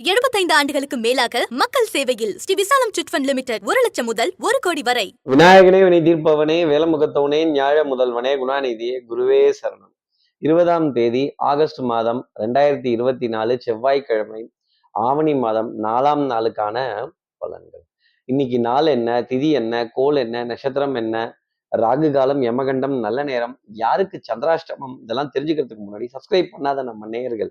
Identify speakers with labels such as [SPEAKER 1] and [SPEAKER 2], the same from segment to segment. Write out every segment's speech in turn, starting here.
[SPEAKER 1] 75 ஆண்டுகளுக்கு மேலாக மக்கள் சேவையில் ஸ்ரீ விசாலம் சிட்ஃபண்ட் லிமிடெட் ஒரு லட்சம் முதல் ஒரு கோடி வரை.
[SPEAKER 2] விநாயகனே வினை தீர்ப்பவனே வேலமுகத்தவனே ஞாழ முதல்வனே குணாநிதியே குருவே சரணம். இருபதாம் தேதி ஆகஸ்ட் மாதம் ரெண்டாயிரத்தி இருபத்தி நாலு செவ்வாய்க்கிழமை ஆவணி மாதம் நாலாம் நாளுக்கான பலன்கள். இன்னைக்கு நாள் என்ன திதி என்ன கோல் என்ன நட்சத்திரம் என்ன ராகு காலம் யமகண்டம் நல்ல நேரம் யாருக்கு சந்திராஷ்டமம் இதெல்லாம் தெரிஞ்சுக்கிறதுக்கு முன்னாடி சப்ஸ்கிரைப் பண்ணாத நம்ம நேயர்கள்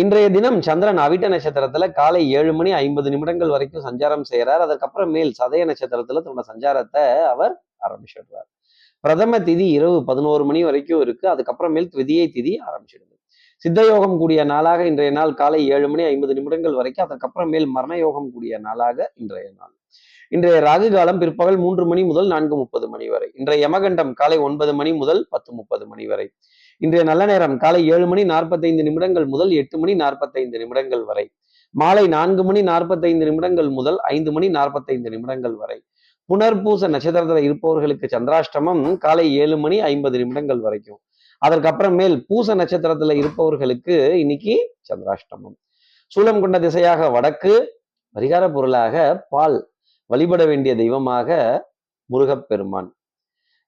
[SPEAKER 2] இன்றைய தினம் சந்திரன் அவிட்ட நட்சத்திரத்துல காலை ஏழு மணி ஐம்பது நிமிடங்கள் வரைக்கும் சஞ்சாரம் செய்கிறார் அதற்கப்புறம் மேல் சதய நட்சத்திரத்துல தன்னோட சஞ்சாரத்தை அவர் ஆரம்பிச்சிடுறார். பிரதம திதி இரவு பதினோரு மணி வரைக்கும் இருக்கு. அதுக்கப்புறமேல் திதியை திதி ஆரம்பிச்சிடுது. சித்தயோகம் கூடிய நாளாக இன்றைய நாள் காலை ஏழு மணி ஐம்பது நிமிடங்கள் வரைக்கும் அதற்கப்புறமேல் மரண யோகம் கூடிய நாளாக இன்றைய நாள். இன்றைய ராகு காலம் பிற்பகல் மூன்று மணி முதல் நான்கு முப்பது மணி வரை. இன்றைய யமகண்டம் காலை ஒன்பது மணி முதல் பத்து முப்பது மணி வரை. இன்றைய நல்ல நேரம் காலை ஏழு மணி நாற்பத்தைந்து நிமிடங்கள் முதல் எட்டு மணி நாற்பத்தைந்து நிமிடங்கள் வரை. மாலை நான்கு மணி நாற்பத்தைந்து நிமிடங்கள் முதல் ஐந்து மணி நாற்பத்தைந்து நிமிடங்கள் வரை. புனர்பூச நட்சத்திரத்தில் இருப்பவர்களுக்கு சந்திராஷ்டமம் காலை ஏழு மணி ஐம்பது நிமிடங்கள் வரைக்கும். அதற்கப்புறமேல் பூச நட்சத்திரத்துல இருப்பவர்களுக்கு இன்னைக்கு சந்திராஷ்டமம். சூலம் கொண்ட திசையாக வடக்கு பரிகார பொருளாக பால் வழிபட வேண்டிய தெய்வமாக முருகப்பெருமான்.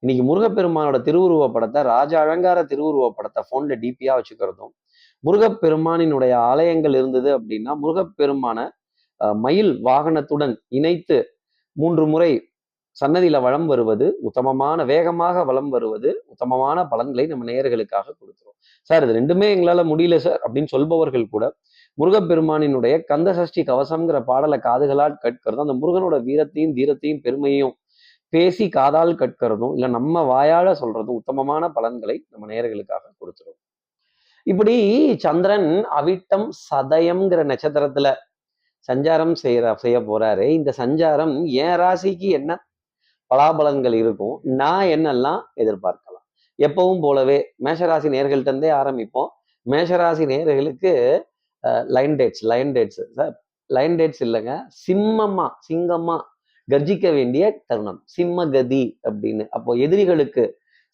[SPEAKER 2] இன்னைக்கு முருகப்பெருமானோட திருவுருவ படத்தை ராஜ அலங்கார திருவுருவ படத்தை போன்ல டிபியா வச்சுக்கிறதும் முருகப்பெருமானினுடைய ஆலயங்கள் இருந்தது அப்படின்னா முருகப்பெருமான அஹ், மயில் வாகனத்துடன் இணைத்து மூன்று முறை சன்னதியில வளம் வருவது உத்தமமான வேகமாக வளம் வருவது உத்தமமான பலன்களை நம்ம நேயர்களுக்காக கொடுத்துரும். சார் இது ரெண்டுமே எங்களால முடியல சார் அப்படின்னு சொல்பவர்கள் கூட முருகப்பெருமானினுடைய கந்த சஷ்டி கவசம்ங்கிற பாடலை காதுகளால் கேட்கிறதும் அந்த முருகனோட வீரத்தையும் தீரத்தையும் பெருமையும் பேசி காதால் கற்கிறதும் இல்ல நம்ம வாயால சொல்றதும் உத்தமமான பலன்களை நம்ம நேயர்களுக்காக கொடுத்துரும். இப்படி சந்திரன் அவிட்டம் சதயம்ங்கிற நட்சத்திரத்துல சஞ்சாரம் செய்யற செய்ய போறாரு. இந்த சஞ்சாரம் என் ராசிக்கு என்ன பலாபலன்கள் இருக்கும் நான் என்னெல்லாம் எதிர்பார்க்கலாம்? எப்பவும் போலவே மேஷராசி நேர்கள்ட்டே இருந்தே ஆரம்பிப்போம். மேஷராசி நேர்களுக்கு line dates line dates line dates இல்லைங்க சிம்மம்மா சிங்கம்மா கர்ஜிக்க வேண்டிய தருணம். சிம்ம கதி அப்படின்னு. அப்போ எதிரிகளுக்கு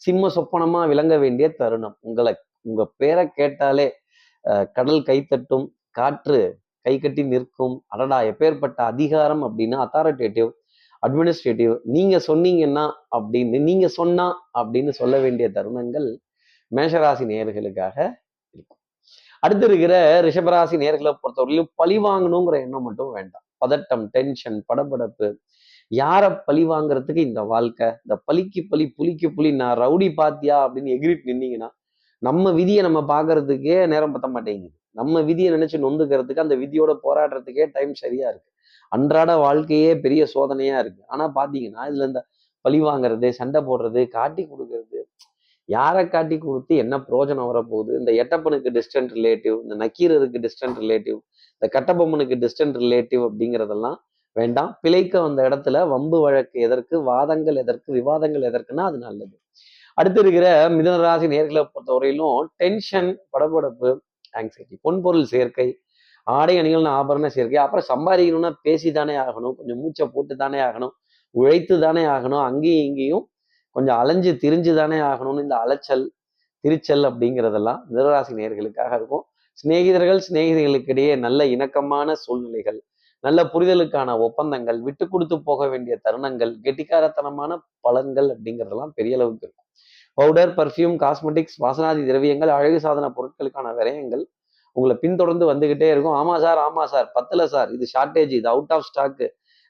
[SPEAKER 2] சிம்ம சொப்பனமா விளங்க வேண்டிய தருணம். உங்களை உங்க பேரை கேட்டாலே கடல் கைத்தட்டும் காற்று கை கட்டி நிற்கும். அடடா எப்பேற்பட்ட அதிகாரம் அப்படின்னா அத்தாரிட்டேட்டிவ் அட்மினிஸ்ட்ரேட்டிவ் நீங்க சொன்னீங்கன்னா அப்படின்னு நீங்க சொன்னா அப்படின்னு சொல்ல வேண்டிய தருணங்கள் மேஷராசி நேயர்களுக்காக இருக்கும். அடுத்து இருக்கிற ரிஷபராசி நேர்களை பொறுத்தவரையிலும் பழி வாங்கணுங்கிற எண்ணம் மட்டும் வேண்டாம். பதட்டம் டென்ஷன் படபடப்பு யாரை பழி வாங்குறதுக்கு இந்த வாழ்க்கை? இந்த பலிக்கு பலி புலிக்கு புலி நான் ரவுடி பாத்தியா? அப்படின்னு எகிரிட்டு நின்னீங்கன்னா நம்ம விதியை நம்ம பார்க்கறதுக்கே நேரம் பத்த மாட்டேங்குது. நம்ம விதியை நினைச்சு நொந்துக்கிறதுக்கு அந்த விதியோட போராடுறதுக்கே டைம் சரியா இருக்கு. அன்றாட வாழ்க்கையே பெரிய சோதனையா இருக்கு. ஆனா பாத்தீங்கன்னா இதுல இந்த பழி வாங்குறது சண்டை போடுறது காட்டி கொடுக்கறது யாரை காட்டி கொடுத்து என்ன பிரயோஜனம் வரப்போகுது? இந்த எட்டப்பனுக்கு டிஸ்டன்ட் ரிலேட்டிவ் இந்த நக்கீரருக்கு டிஸ்டன்ட் ரிலேட்டிவ் இந்த கட்டபொம்மனுக்கு டிஸ்டன்ட் ரிலேட்டிவ் அப்படிங்கிறதெல்லாம் வேண்டாம். பிழைக்க வந்த இடத்துல வம்பு வழக்கு எதற்கு வாதங்கள் எதற்கு விவாதங்கள் எதற்குன்னா அது நல்லது. அடுத்து இருக்கிற மிதனராசி நேர்களை பொறுத்தவரையிலும் டென்ஷன் படபடப்பு ஆங்ஸைட்டி பொன்பொருள் சேர்க்கை ஆடை அணிகள்னு ஆபரண சேர்க்கை அப்புறம் சம்பாதிக்கணும்னா பேசி தானே ஆகணும் கொஞ்சம் மூச்சை போட்டு தானே ஆகணும் உழைத்து தானே ஆகணும் அங்கேயும் இங்கேயும் கொஞ்சம் அலைஞ்சு திரிஞ்சு தானே ஆகணும்னு இந்த அலைச்சல் திரிச்சல் அப்படிங்கிறதெல்லாம் மிதனராசி நேர்களுக்காக இருக்கும். சிநேகிதர்கள் சிநேகிதர்களுக்கிடையே நல்ல இணக்கமான சூழ்நிலைகள் நல்ல புரிதலுக்கான ஒப்பந்தங்கள் விட்டு கொடுத்து போக வேண்டிய தருணங்கள் கெட்டிக்காரத்தனமான பலன்கள் அப்படிங்கிறதெல்லாம் பெரிய அளவுக்கு இருக்கும். பவுடர் பர்ஃப்யூம் காஸ்மெட்டிக்ஸ் வாசனாதி திரவியங்கள் அழகு சாதன பொருட்களுக்கான விரயங்கள் உங்களை பின்தொடர்ந்து வந்துகிட்டே இருக்கும். ஆமா சார் ஆமா சார் பத்தல சார். இது ஷார்ட்டேஜ் இது அவுட் ஆஃப் ஸ்டாக்கு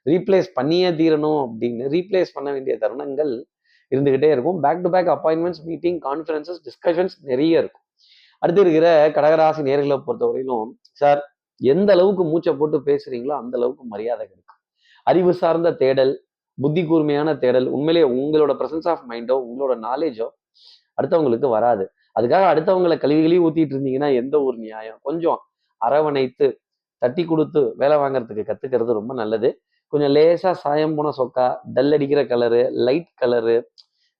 [SPEAKER 2] ரீப்ளேஸ் பண்ணியே தீரணும் அப்படின்னு ரீப்ளேஸ் பண்ண வேண்டிய தருணங்கள் இருந்துகிட்டே இருக்கும். Back to back appointments meeting conferences discussions நிறைய இருக்கும். அடுத்து இருக்கிற கடகராசி நேர்களை பொறுத்தவரையிலும் சார் எந்த அளவுக்கு மூச்சை போட்டு பேசுறீங்களோ அந்த அளவுக்கு மரியாதை கிடைக்கும். அறிவு சார்ந்த தேடல் புத்தி கூர்மையான தேடல் உண்மையிலேயே உங்களோட ப்ரெசன்ஸ் ஆஃப் மைண்டோ உங்களோட நாலேஜோ அடுத்தவங்களுக்கு வராது. அதுக்காக அடுத்தவங்களை கழிவுகளையும் ஊத்திட்டு இருந்தீங்கன்னா எந்த ஒரு நியாயம்? கொஞ்சம் அரவணைத்து தட்டி கொடுத்து வேலை வாங்குறதுக்கு கத்துக்கிறது ரொம்ப நல்லது. கொஞ்சம் லேசாக சாயம் போன சொக்கா டல் அடிக்கிற கலரு லைட் கலரு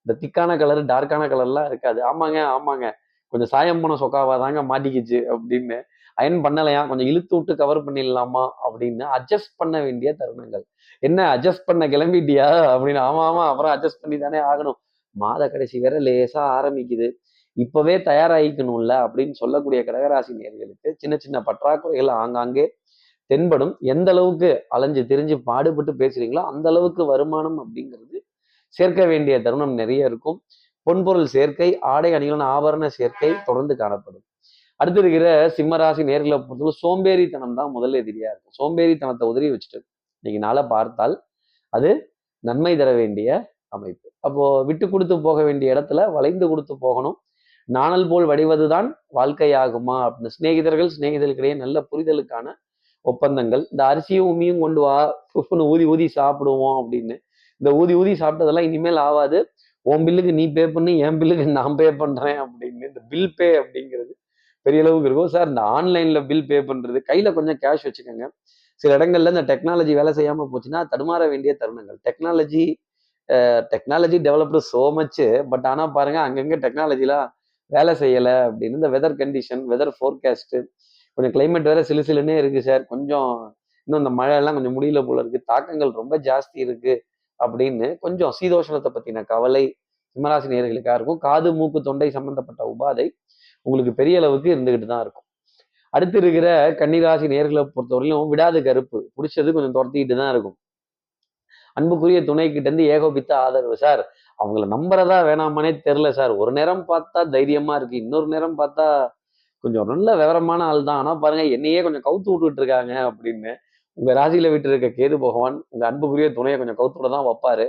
[SPEAKER 2] இந்த திக்கான கலரு டார்க்கான கலர்லாம் இருக்காது. ஆமாங்க ஆமாங்க. கொஞ்சம் சாயம் போன சொக்காவா தாங்க மாட்டிக்கிச்சு அப்படின்னு அயன் பண்ணலையா? கொஞ்சம் இழுத்து விட்டு கவர் பண்ணிடலாமா? அப்படின்னு அட்ஜஸ்ட் பண்ண வேண்டிய தருணங்கள். என்ன அட்ஜஸ்ட் பண்ண கிளம்பிட்டியா? அப்படின்னு ஆமா ஆமா அப்புறம் அட்ஜஸ்ட் பண்ணி தானே ஆகணும். மாத கடைசி வேற லேசா ஆரம்பிக்குது. இப்பவே தயாராகிக்கணும்ல? அப்படின்னு சொல்லக்கூடிய கடகராசி நேர்களுக்கு சின்ன சின்ன பற்றாக்குறைகள் ஆங்காங்கே தென்படும். எந்த அளவுக்கு அலைஞ்சு திரிஞ்சு பாடுபட்டு பேசுறீங்களோ அந்த அளவுக்கு வருமானம் அப்படிங்கிறது சேர்க்க வேண்டிய தருணம் நிறைய இருக்கும். பொன்பொருள் சேர்க்கை ஆடை அணிகளின் ஆபரண சேர்க்கை தொடர்ந்து காணப்படும். அடுத்து இருக்கிற சிம்மராசி நேர்களை பொறுத்தவரை சோம்பேறித்தனம் தான் முதல்ல எதிரியா இருக்கும். சோம்பேறித்தனத்தை உதறி வச்சுட்டு இன்னைக்கு நாளை பார்த்தால் அது நன்மை தர வேண்டிய அமைப்பு. அப்போ விட்டு கொடுத்து போக வேண்டிய இடத்துல வளைந்து கொடுத்து போகணும். நாணல் போல் வடிவதுதான் வாழ்க்கையாகுமா அப்படின்னு சிநேகிதர்கள் சிநேகிதர்களுக்கிடையே நல்ல புரிதலுக்கான ஒப்பந்தங்கள். இந்த அரிசியும் உமியும் கொண்டு வா புஃப்னு ஊதி ஊதி சாப்பிடுவோம் அப்படின்னு. இந்த ஊதி ஊதி சாப்பிட்டதெல்லாம் இனிமேல் ஆகாது. உன் பில்லுக்கு நீ பே பண்ணி என் பில்லுக்கு நான் பே பண்றேன் அப்படின்னு. இந்த பில் பே அப்படிங்கிறது பெரிய அளவுக்கு இருக்கும். சார் இந்த ஆன்லைன்ல பில் பே பண்றது கையில கொஞ்சம் கேஷ் வச்சுக்கோங்க. சில இடங்கள்ல இந்த டெக்னாலஜி வேலை செய்யாம போச்சுன்னா தடுமாற வேண்டிய தருணங்கள். Technology technology developed so much but ஆனா பாருங்க அங்கங்க டெக்னாலஜிலாம் வேலை செய்யல அப்படின்னு இந்த வெதர் கண்டிஷன் வெதர் ஃபோர்காஸ்ட் கொஞ்சம் கிளைமேட் வேற சிலு சிலுன்னே இருக்கு சார் கொஞ்சம் இன்னும் இந்த மழை எல்லாம் கொஞ்சம் முடியல போல இருக்கு. தாக்கங்கள் ரொம்ப ஜாஸ்தி இருக்கு அப்படின்னு கொஞ்சம் சீதோஷணத்தை பத்தின கவலை சிம்மராசி நேர்களுக்காக இருக்கும். காது மூக்கு தொண்டை சம்பந்தப்பட்ட உபாதை உங்களுக்கு பெரிய அளவுக்கு இருந்துகிட்டு தான் இருக்கும். அடுத்து இருக்கிற கன்னிராசி நேர்களை பொறுத்தவரையிலும் விடாது கருப்பு. பிடிச்சது கொஞ்சம் துரத்திக்கிட்டு தான் இருக்கும். அன்புக்குரிய துணை கிட்ட இருந்து ஏகோபித்த ஆதரவு சார். அவங்கள நம்புறதா வேணாமானே தெரில சார். ஒரு நேரம் பார்த்தா தைரியமா இருக்கு. இன்னொரு நேரம் பார்த்தா கொஞ்சம் நல்ல விவரமான ஆள் தான். ஆனா பாருங்க என்னையே கொஞ்சம் கவுத்து விட்டுட்டு இருக்காங்க அப்படின்னு. உங்க ராசியில விட்டு இருக்க கேது பகவான் உங்க அன்புக்குரிய துணையை கொஞ்சம் கவுத்துட தான் வைப்பாரு.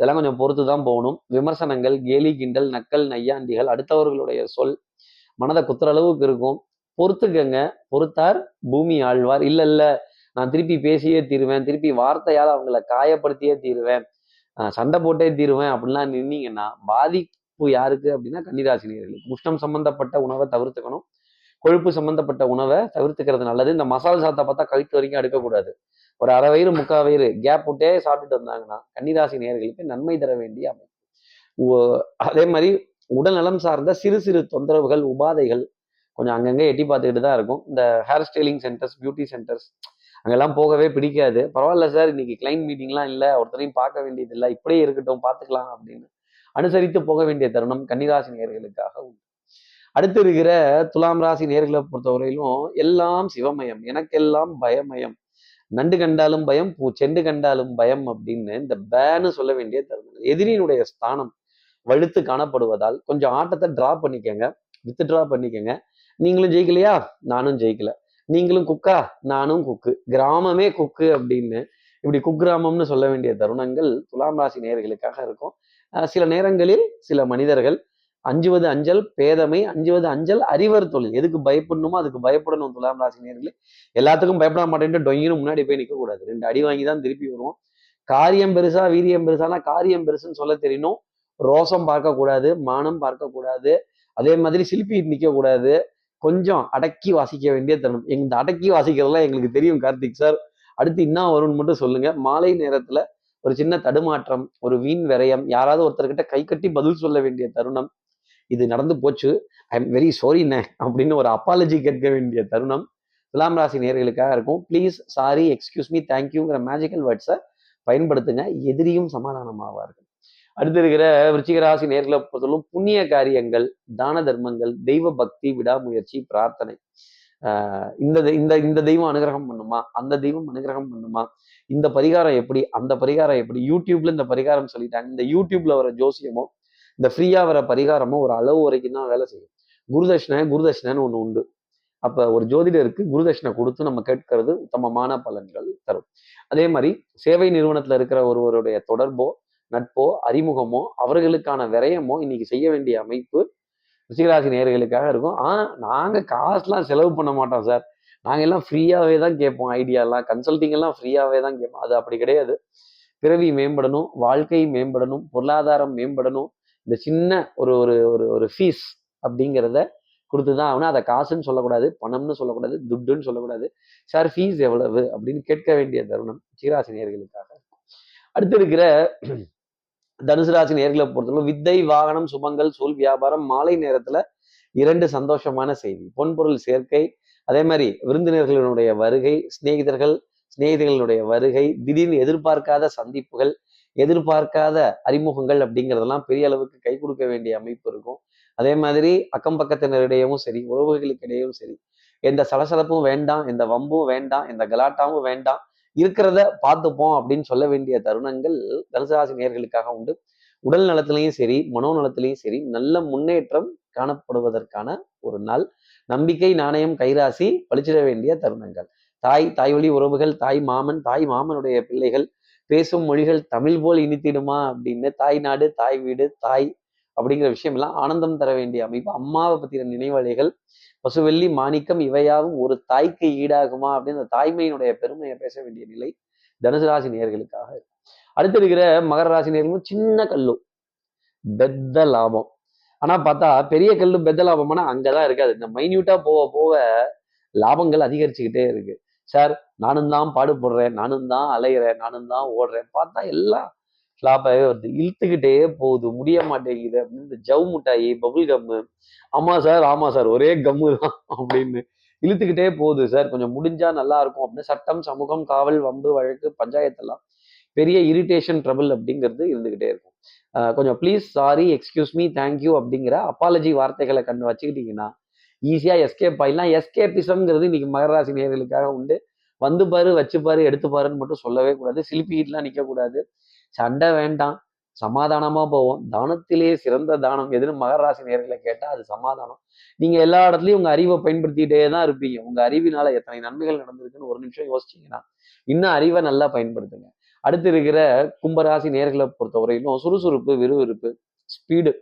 [SPEAKER 2] இதெல்லாம் கொஞ்சம் பொறுத்து தான் போகணும். விமர்சனங்கள் கேலி கிண்டல் நக்கல் நையாண்டிகள் அடுத்தவர்களுடைய சொல் மனதை குத்துற அளவுக்கு இருக்கும். பொறுத்துக்கங்க. பொறுத்தார். பூமி ஆழ்வார். இல்ல இல்ல. நான் திருப்பி பேசியே தீருவேன். திருப்பி வார்த்தையால் அவங்கள காயப்படுத்தியே தீருவேன். சண்டை போட்டே தீருவேன் அப்படின்லாம் நின்னீங்கன்னா பாதிப்பு யாருக்கு அப்படின்னா கன்னிராசினியர்களுக்கு. உஷ்ணம் சம்பந்தப்பட்ட உணவை தவிர்த்துக்கணும். கொழுப்பு சம்பந்தப்பட்ட உணவை தவிர்த்துக்கிறது நல்லது. இந்த மசாலா சாத்தை பார்த்தா கழுத்து வரைக்கும் எடுக்கக்கூடாது ஒரு அரை வயிறு முக்கால் வயிறு கேப் விட்டே சாப்பிட்டுட்டு வந்தாங்கன்னா கன்னிராசி நேர்களுக்கு நன்மை தர வேண்டிய அமைப்பு. அதே மாதிரி உடல் நலம் சார்ந்த சிறு சிறு தொந்தரவுகள் உபாதைகள் கொஞ்சம் அங்கங்கே எட்டி பார்த்துக்கிட்டு தான் இருக்கும். இந்த hair styling centres beauty centres அங்கெல்லாம் போகவே பிடிக்காது. பரவாயில்ல சார் இன்னைக்கு கிளைண்ட் மீட்டிங்லாம் இல்லை ஒருத்தரையும் பார்க்க வேண்டியது இல்லை இப்படியே இருக்கட்டும் பார்த்துக்கலாம் அப்படின்னு அனுசரித்து போக வேண்டிய தருணம் கன்னிராசி நேர்களுக்காக உண்டு. அடுத்து இருக்கிற துலாம் ராசி நேர்களை பொறுத்தவரையிலும் எல்லாம் சிவமயம் எனக்கெல்லாம் பயமயம். நண்டு கண்டாலும் பயம் பூ செண்டு கண்டாலும் பயம் அப்படின்னு இந்த பேன்னு சொல்ல வேண்டிய தருணம் எதிரியினுடைய ஸ்தானம் வலுத்து காணப்படுவதால் கொஞ்சம் ஆட்டத்தை டிரா பண்ணிக்கங்க. வித் ட்ரா பண்ணிக்கங்க. நீங்களும் ஜெயிக்கலையா? நானும் ஜெயிக்கல. நீங்களும் குக்கா நானும் குக்கு கிராமமே குக்கு அப்படின்னு இப்படி குக்கிராமம்னு சொல்ல வேண்டிய தருணங்கள் துலாம் ராசி நேயர்களுக்காக இருக்கும். சில நேரங்களில் சில மனிதர்கள் அஞ்சுவது அஞ்சல் பேதமை அஞ்சுவது அஞ்சல் அறிவர் தொழில். எதுக்கு பயப்படணுமோ அதுக்கு பயப்படணும் துலாம் ராசி நேர்களே எல்லாத்துக்கும் பயப்பட மாட்டேன்ட்டு டொங்கினு முன்னாடி போய் நிற்க கூடாது. ரெண்டு அடி வாங்கி தான் திருப்பி வருவோம். காரியம் பெருசா வீரியம் பெருசானா காரியம் பெருசுன்னு சொல்ல தெரியணும். ரோசம் பார்க்கக்கூடாது மானம் பார்க்கக்கூடாது அதே மாதிரி சிலிப்பிட்டு நிற்கக்கூடாது. கொஞ்சம் அடக்கி வாசிக்க வேண்டிய தருணம். எங்க இந்த அடக்கி வாசிக்கிறதெல்லாம் எங்களுக்கு தெரியும் கார்த்திக் சார். அடுத்து என்ன வரும்னு மட்டும் சொல்லுங்க. மாலை நேரத்துல ஒரு சின்ன தடுமாற்றம் ஒரு வீண் விரயம் யாராவது ஒருத்தர்கிட்ட கை கட்டி பதில் சொல்ல வேண்டிய தருணம். இது நடந்து போச்சு. ஐ எம் வெரி சாரிண்ணே அப்படின்னு ஒரு அப்பாலஜி கேட்க வேண்டிய தருணம். துலாம் ராசி நேர்களுக்காக இருக்கும். ப்ளீஸ் சாரி எக்ஸ்கியூஸ் மீ தேங்க்யூங்கிற மேஜிக்கல் வேர்ட்ஸை பயன்படுத்துங்க. எதிரியும் சமாதானமாவார்கள். அடுத்து இருக்கிற விருச்சிக ராசி நேர்களை பொறுத்தவரைக்கும் புண்ணிய காரியங்கள் தான தர்மங்கள் தெய்வ பக்தி விடாமுயற்சி பிரார்த்தனை. ஆஹ் இந்த இந்த இந்த தெய்வம் அனுகிரகம் பண்ணுமா? அந்த தெய்வம் அனுகிரகம் பண்ணுமா? இந்த பரிகாரம் எப்படி? அந்த பரிகாரம் எப்படி? யூடியூப்ல இந்த பரிகாரம் சொல்லிட்டாங்க. இந்த யூடியூப்ல வர ஜோசியமோ இந்த ஃப்ரீயா வர பரிகாரமோ ஒரு அளவு வரைக்கும் தான் வேலை செய்யும். குருதட்சிணை குருதட்சிணைன்னு ஒன்று உண்டு. அப்ப ஒரு ஜோதிடருக்கு குருதட்சிணை கொடுத்து நம்ம கேட்கறது உத்தமமான பலன்கள் தரும். அதே மாதிரி சேவை நிறுவனத்துல இருக்கிற ஒருவருடைய தொடர்போ நட்போ அறிமுகமோ அவர்களுக்கான விரயமோ இன்னைக்கு செய்ய வேண்டிய அமைப்பு ரிஷிகராசி நேர்களுக்காக இருக்கும். ஆனால் நாங்கள் காசுலாம் செலவு பண்ண மாட்டோம் சார். நாங்கள் எல்லாம் ஃப்ரீயாகவே தான் கேட்போம் ஐடியாலாம் கன்சல்டிங் எல்லாம் ஃப்ரீயாகவே தான் கேட்போம். அது அப்படி கிடையாது. பிறவி மேம்படணும் வாழ்க்கை மேம்படணும் பொருளாதாரம் மேம்படணும். இந்த சின்ன ஒரு ஒரு ஒரு ஒரு ஃபீஸ் அப்படிங்கிறத கொடுத்து தான் ஆகணும். அதை காசுன்னு சொல்லக்கூடாது பணம்னு சொல்லக்கூடாது துட்டுன்னு சொல்லக்கூடாது. சார் ஃபீஸ் எவ்வளவு அப்படின்னு கேட்க வேண்டிய தருணம் சீராசினியர்களுக்காக அடுத்து இருக்கிற தனுசு ராசி நேர்களை பொறுத்தவரை வித்தை வாகனம் சுபங்கள் சூழ் வியாபாரம் மாலை நேரத்துல இரண்டு சந்தோஷமான செய்தி. பொன்பொருள் சேர்க்கை அதே மாதிரி விருந்தினர்களினுடைய வருகை சிநேகிதர்கள் சிநேகிதர்களுடைய வருகை திடீர்னு எதிர்பார்க்காத சந்திப்புகள் எதிர்பார்க்காத அறிமுகங்கள் அப்படிங்கிறதெல்லாம் பெரிய அளவுக்கு கை கொடுக்க வேண்டிய அமைப்பு இருக்கும். அதே மாதிரி அக்கம் பக்கத்தினரிடையவும் சரி உறவுகளுக்கிடையவும் சரி எந்த சலசலப்பும் வேண்டாம் எந்த வம்பும் வேண்டாம் எந்த கலாட்டாவும் வேண்டாம் இருக்கிறத பார்த்துப்போம் அப்படின்னு சொல்ல வேண்டிய தருணங்கள் தனுசராசி நேர்களுக்காக உண்டு. உடல் நலத்திலையும் சரி மனோ நலத்திலையும் சரி நல்ல முன்னேற்றம் காணப்படுவதற்கான ஒரு நாள். நம்பிக்கை நாணயம் கைராசி பழிச்சிட வேண்டிய தருணங்கள். தாய் தாய் வழி உறவுகள் தாய் மாமன் தாய் மாமனுடைய பிள்ளைகள் பேசும் மொழிகள் தமிழ் போல் இனித்திடுமா அப்படின்னு தாய் நாடு தாய் வீடு தாய் அப்படிங்கிற விஷயம் எல்லாம் ஆனந்தம் தர வேண்டிய அமைப்பு. அம்மாவை பத்தின நினைவலைகள் பசுவெள்ளி மாணிக்கம் இவையாவும் ஒரு தாய்க்கு ஈடாகுமா அப்படின்னு அந்த தாய்மையினுடைய பெருமையை பேச வேண்டிய நிலை தனுசு ராசி நேர்களுக்காக அடுத்து இருக்கிற மகர ராசி நேர்களும் சின்ன கல்லு பெத்த லாபம். ஆனா பார்த்தா பெரிய கல்லு பெத்த லாபம்னா அங்கதான் இருக்காது இந்த மைன்யூட்டா போக போக லாபங்கள் அதிகரிச்சுக்கிட்டே இருக்கு. சார் நானும் தான் பாடுபடுறேன் நானும் தான் அலையிறேன் நானும் தான் ஓடுறேன். பார்த்தா எல்லாம் ஸ்லாப்பாகவே வருது. இழுத்துக்கிட்டே போகுது. முடிய மாட்டேங்குது அப்படின்னு இந்த ஜவு மிட்டாயி பபுள் கம்மு ஆமா சார் ஆமா சார். ஒரே கம்மு தான் அப்படின்னு இழுத்துக்கிட்டே போகுது சார். கொஞ்சம் முடிஞ்சா நல்லா இருக்கும் அப்படின்னு சட்டம் சமூகம் காவல் வம்பு வழக்கு பஞ்சாயத்தெல்லாம் பெரிய இரிட்டேஷன் ட்ரபிள் அப்படிங்கிறது இருந்துகிட்டே இருக்கும். கொஞ்சம் please sorry excuse me thank you அப்படிங்கிற அப்பாலஜி வார்த்தைகளை கண்டு வச்சுக்கிட்டீங்கன்னா ஈஸியாக எஸ்கேப் ஆயிடலாம். எஸ்கேபிசம்ங்கிறது இன்னைக்கு மகராசி நேர்களுக்காக உண்டு. வந்து பாரு வச்சு பாரு எடுத்து பாருன்னு மட்டும் சொல்லவே கூடாது. சிலிப்பிக்கிட்டுலாம் நிற்கக்கூடாது சண்டை வேண்டாம். சமாதானமா போவோம். தானத்திலே சிறந்த தானம். எதுன்னு மகராசி நேர்களை கேட்டா அது சமாதானம். நீங்க எல்லா இடத்துலயும் உங்க அறிவை பயன்படுத்திட்டே தான் இருப்பீங்க. உங்க அறிவினால எத்தனை நன்மைகள் நடந்திருக்குன்னு ஒரு நிமிஷம் யோசிச்சீங்கன்னா இன்னும் அறிவை நல்லா பயன்படுத்துங்க. அடுத்து இருக்கிற கும்பராசி நேர்களை பொறுத்தவரையிலும் சுறுசுறுப்பு விறுவிறுப்பு ஸ்பீடு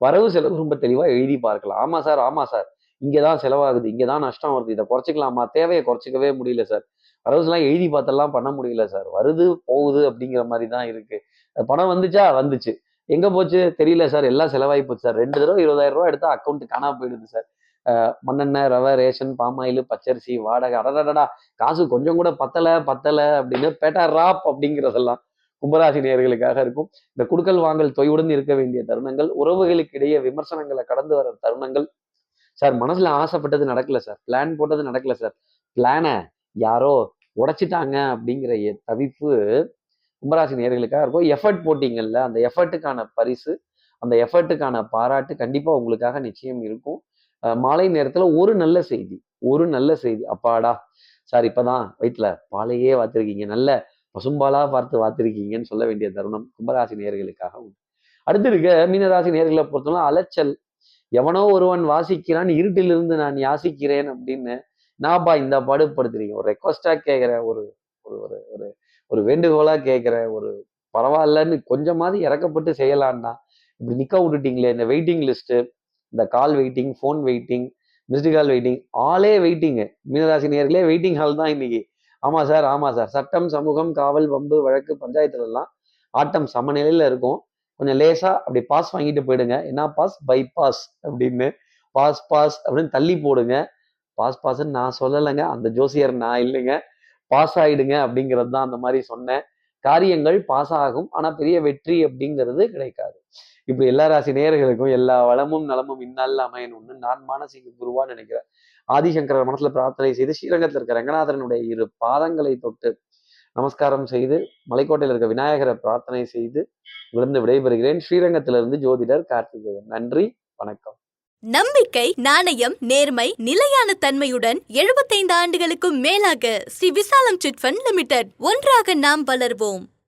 [SPEAKER 2] வரவு செலவு ரொம்ப தெளிவா எழுதி பார்க்கலாம். ஆமா சார் ஆமா சார். இங்கதான் செலவாகுது. இங்கதான் நஷ்டம் வருது. இதை குறைச்சிக்கலாமா? தேவையை குறைச்சிக்கவே முடியல சார். வரவுலாம் எழுதி பார்த்தெல்லாம் பண்ண முடியல சார். வருது போகுது அப்படிங்கிற மாதிரி தான் இருக்கு பணம் வந்துச்சா? வந்துச்சு. எங்க போச்சு? தெரியல சார். எல்லாம் செலவாகி போச்சு சார். ரெண்டு தடவை இருபதாயிரம் ரூபாய் எடுத்தா அக்கௌண்ட் காணா போயிடுது சார். மண்ணெண்ணெய் ரவை ரேஷன் பாமாயில் பச்சரிசி வாடகை அடடடா காசு கொஞ்சம் கூட பத்தலை பத்தலை அப்படின்னு பேட்டா ராப் அப்படிங்கிறதெல்லாம் கும்பராசி நேர்களுக்காக இருக்கும். இந்த குடுக்கல் வாங்கல் தொய்வுடன் இருக்க வேண்டிய தருணங்கள் உறவுகளுக்கு இடையே விமர்சனங்களை கடந்து வர தருணங்கள். சார் மனசுல ஆசைப்பட்டது நடக்கல சார். பிளான் போட்டது நடக்கல சார். பிளானை யாரோ உடைச்சிட்டாங்க அப்படிங்கிற எ- தவிப்பு கும்பராசி நேயர்களுக்காக இருக்கும். எஃபர்ட் போட்டிங்கல்ல அந்த எஃபர்ட்டுக்கான பரிசு அந்த எஃபர்ட்டுக்கான பாராட்டு கண்டிப்பாக உங்களுக்காக நிச்சயம் இருக்கும். மாலை நேரத்தில் ஒரு நல்ல செய்தி ஒரு நல்ல செய்தி. அப்பாடா சார் இப்பதான் வயிற்றுல பாலையே வாத்திருக்கீங்க. நல்ல பசும்பாலா பார்த்து வாத்திருக்கீங்கன்னு சொல்ல வேண்டிய தருணம் கும்பராசி நேர்களுக்காக உண்டு. அடுத்து இருக்க மீனராசி நேர்களை பொறுத்தவரை அலைச்சல். எவனோ ஒருவன் வாசிக்கிறான் இருட்டிலிருந்து நான் யாசிக்கிறேன் அப்படின்னு நான்ப்பா இந்த பாடுபடுத்துறீங்க ஒரு ரெக்வஸ்டாக கேட்குற ஒரு ஒரு ஒரு ஒரு ஒரு வேண்டுகோளாக கேட்கிற ஒரு பரவாயில்லன்னு கொஞ்சமாவது இறக்கப்பட்டு செய்யலான்னா இப்படி நிற்க விட்டுட்டீங்களே இந்த வெயிட்டிங் லிஸ்ட்டு இந்த call waiting phone waiting missed call waiting ஆளே வெயிட்டிங்கு மீனராசி நேர்களே வெயிட்டிங் ஹால் தான் இன்னைக்கு. ஆமாம் சார் ஆமாம் சார். சட்டம் சமூகம் காவல் வம்பு வழக்கு பஞ்சாயத்துலலாம் ஆட்டம் சமநிலையில் இருக்கும். கொஞ்சம் லேசாக அப்படி பாஸ் வாங்கிட்டு போயிடுங்க. என்ன பாஸ் பை பாஸ் அப்படின்னு. பாஸ் பாஸ் அப்படின்னு தள்ளி போடுங்க. பாஸ் பாஸ்ன்னு நான் சொல்லலைங்க. அந்த ஜோசியர் நான் இல்லைங்க. பாஸ் ஆயிடுங்க அப்படிங்கிறது தான் அந்த மாதிரி சொன்னேன். காரியங்கள் பாஸ் ஆகும். ஆனால் பெரிய வெற்றி அப்படிங்கிறது கிடைக்காது. இப்போ எல்லா ராசி நேயர்களுக்கும் எல்லா வளமும் நலமும் இந்நாளில் அமையணும்னு நான் மானசீக குருவா நினைக்கிறேன். ஆதிசங்கரர் மனசுல பிரார்த்தனை செய்து ஸ்ரீரங்கத்தில் இருக்க ரங்கநாதரனுடைய இரு பாதங்களை தொட்டு நமஸ்காரம் செய்து மலைக்கோட்டையில் இருக்க விநாயகரை பிரார்த்தனை செய்து உங்களிருந்து விடைபெறுகிறேன். ஸ்ரீரங்கத்திலிருந்து ஜோதிடர் கார்த்திகேயன். நன்றி. வணக்கம்.
[SPEAKER 1] நம்பிக்கை நாணயம் நேர்மை நிலையான தன்மையுடன் 75 ஆண்டுகளுக்கும் மேலாக ஸ்ரீ விசாலம் சிட் ஃபண்ட் லிமிடெட். ஒன்றாக நாம் வளர்வோம்.